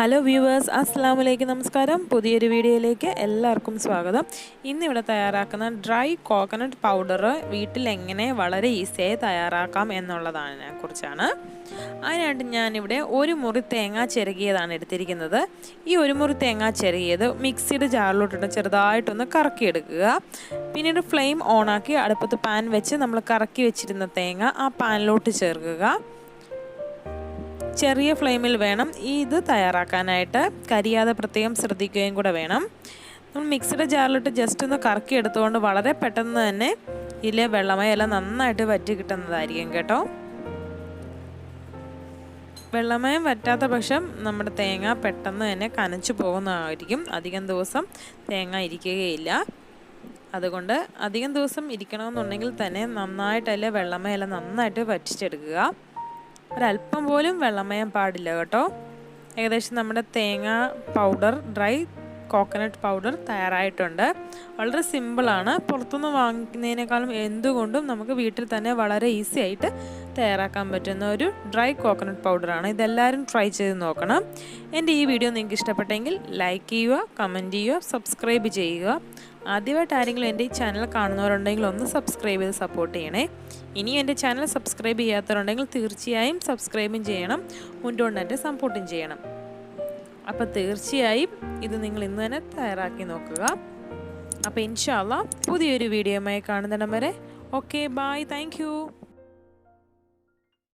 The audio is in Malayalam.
ഹലോ വ്യൂവേഴ്സ് അസ്സാം വലൈക്കും നമസ്കാരം പുതിയൊരു വീഡിയോയിലേക്ക് എല്ലാവർക്കും സ്വാഗതം. ഇന്നിവിടെ തയ്യാറാക്കുന്ന ഡ്രൈ കോക്കനട്ട് പൗഡർ വീട്ടിൽ എങ്ങനെ വളരെ ഈസിയായി തയ്യാറാക്കാം എന്നുള്ളതിനെ കുറിച്ചാണ്. അതിനായിട്ട് ഞാനിവിടെ ഒരു മുറി തേങ്ങ ചിരകിയതാണ് എടുത്തിരിക്കുന്നത്. ഈ ഒരു മുറി തേങ്ങ ചിരകിയത് മിക്സിയുടെ ജാറിലോട്ടിട്ട് ചെറുതായിട്ടൊന്ന് കറക്കിയെടുക്കുക. പിന്നീട് ഫ്ലെയിം ഓണാക്കി അടുപ്പത്ത് പാൻ വെച്ച് നമ്മൾ കറക്കി വെച്ചിരുന്ന തേങ്ങ ആ പാനിലോട്ട് ചേർക്കുക. ചെറിയ ഫ്ലെയിമിൽ വേണം ഈ ഇത് തയ്യാറാക്കാനായിട്ട്. കരിയാതെ പ്രത്യേകം ശ്രദ്ധിക്കുകയും കൂടെ വേണം. നമ്മൾ മിക്സിയുടെ ജാറിലിട്ട് ജസ്റ്റ് ഒന്ന് കറക്കി എടുത്തുകൊണ്ട് വളരെ പെട്ടെന്ന് തന്നെ ഇതിലെ വെള്ളമയെല്ലാം നന്നായിട്ട് വറ്റി കിട്ടുന്നതായിരിക്കും കേട്ടോ. വെള്ളമയം വറ്റാത്ത പക്ഷം നമ്മുടെ തേങ്ങ പെട്ടെന്ന് തന്നെ കനച്ചു പോകുന്നതായിരിക്കും. അധികം ദിവസം തേങ്ങ ഇരിക്കുകയില്ല. അതുകൊണ്ട് അധികം ദിവസം ഇരിക്കണമെന്നുണ്ടെങ്കിൽ തന്നെ നന്നായിട്ടല്ലേ വെള്ളമയല നന്നായിട്ട് വറ്റിച്ചെടുക്കുക. ഒരല്പം പോലും വെള്ളമയം പാടില്ല കേട്ടോ. ഏകദേശം നമ്മുടെ തേങ്ങ പൗഡർ ഡ്രൈ കോക്കനട്ട് പൗഡർ തയ്യാറായിട്ടുണ്ട്. വളരെ സിമ്പിളാണ് പുറത്തുനിന്ന് വാങ്ങിക്കുന്നതിനേക്കാളും എന്തുകൊണ്ടും നമുക്ക് വീട്ടിൽ തന്നെ വളരെ ഈസി ആയിട്ട് തയ്യാറാക്കാൻ പറ്റുന്ന ഒരു ഡ്രൈ കോക്കനട്ട് പൗഡറാണ് ഇതെല്ലാവരും ട്രൈ ചെയ്ത് നോക്കണം. എന്റെ ഈ വീഡിയോ നിങ്ങൾക്ക് ഇഷ്ടപ്പെട്ടെങ്കിൽ ലൈക്ക് ചെയ്യുക കമന്റ് ചെയ്യുക സബ്സ്ക്രൈബ് ചെയ്യുക. ആദ്യമായിട്ട് ആരെങ്കിലും എന്റെ ഈ ചാനൽ കാണുന്നവരുണ്ടെങ്കിൽ ഒന്ന് സബ്സ്ക്രൈബ് ചെയ്ത് സപ്പോർട്ട് ചെയ്യണേ. ഇനി എന്റെ ചാനൽ സബ്സ്ക്രൈബ് ചെയ്യാത്തവരുണ്ടെങ്കിൽ തീർച്ചയായും സബ്സ്ക്രൈബും ചെയ്യണം. മുന്നോട്ട് എന്റെ സപ്പോർട്ടും ചെയ്യണം. അപ്പോൾ തീർച്ചയായും ഇത് നിങ്ങൾ ഇന്ന് തന്നെ തയ്യാറാക്കി നോക്കുക. അപ്പോൾ ഇൻഷാല്ല പുതിയൊരു വീഡിയോയുമായി കാണുന്നിടം വരെ ഓക്കെ ബായ് താങ്ക്